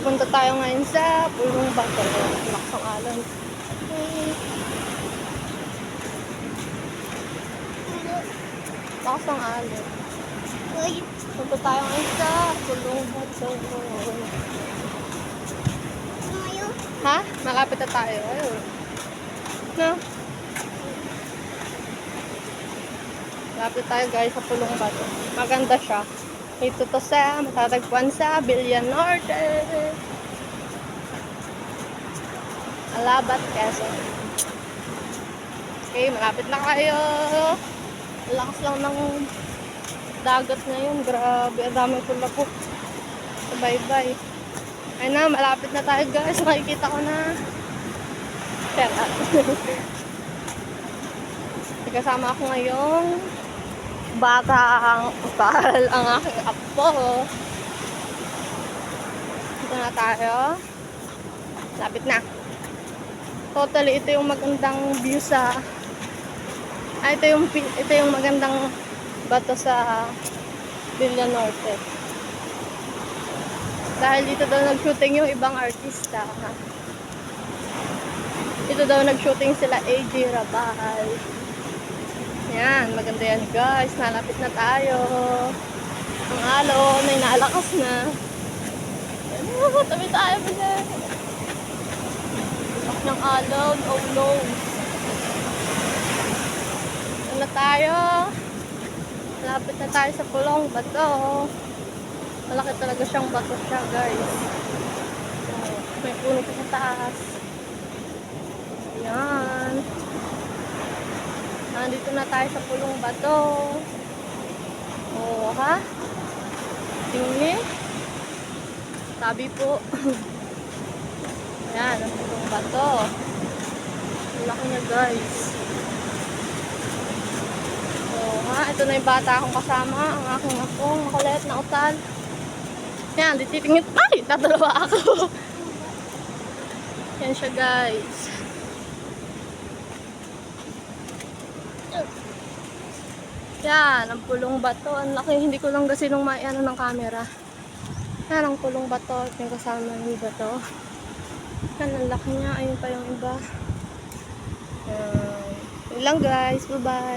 Pupunta tayo ngayon sa Pulong Bato. Lakas ang alon. Lakas ang alon. Uy, Punta tayo ngayon sa Pulong Bato. Ha? Malapit na tayo. Ayun. No? Malapit tayo guys sa Pulong Bato. Maganda siya. Ito to sa matatagpuan sa Villa Norte. Alabat, Quezon. Okay, malapit na kayo. Lakas lang ng dagat ngayon. Grabe, ang dami pula po. Bye-bye. Ayun na, malapit na tayo guys. Makikita ko na. Tera. Kasama ako ngayong batang bakal ang aking apo. Ito na tayo. Lapit na. Totally, ito yung magandang view sa... Ah, ito yung, ito yung magandang bato sa Villa Norte. Dahil dito daw nag-shooting yung ibang artista. Ha? Dito daw nag-shooting sila AJ Rabal. Yan, maganda yan guys. Nalapit na tayo. Ang alon ay nalakas na. Yan, tabi tayo pala. Lakas ng alon. Oh no. Na tayo. Malapit na tayo sa pulong bato. Malaki talaga siyang bato siya, guys. May puno sa taas. Ayan. Nandito na tayo sa pulong bato. Oh, ha? Tingin. Tabi po. Ayan, ang pulong bato. Laki niya, guys. Oh, ha? Ito na yung bata akong kasama. Ang aking akong makulit na utal. Yan, di titingin. Ay! Tatalawa ako. Yan siya, guys. Yan, ang pulong bato. Ang laki. Hindi ko lang kasi nung may ano ng camera. Yan, ang pulong bato. At yung kasama yung bato. Yan, ang laki niya. Ayun pa yung iba. Yan. Yun lang, guys. Bye-bye.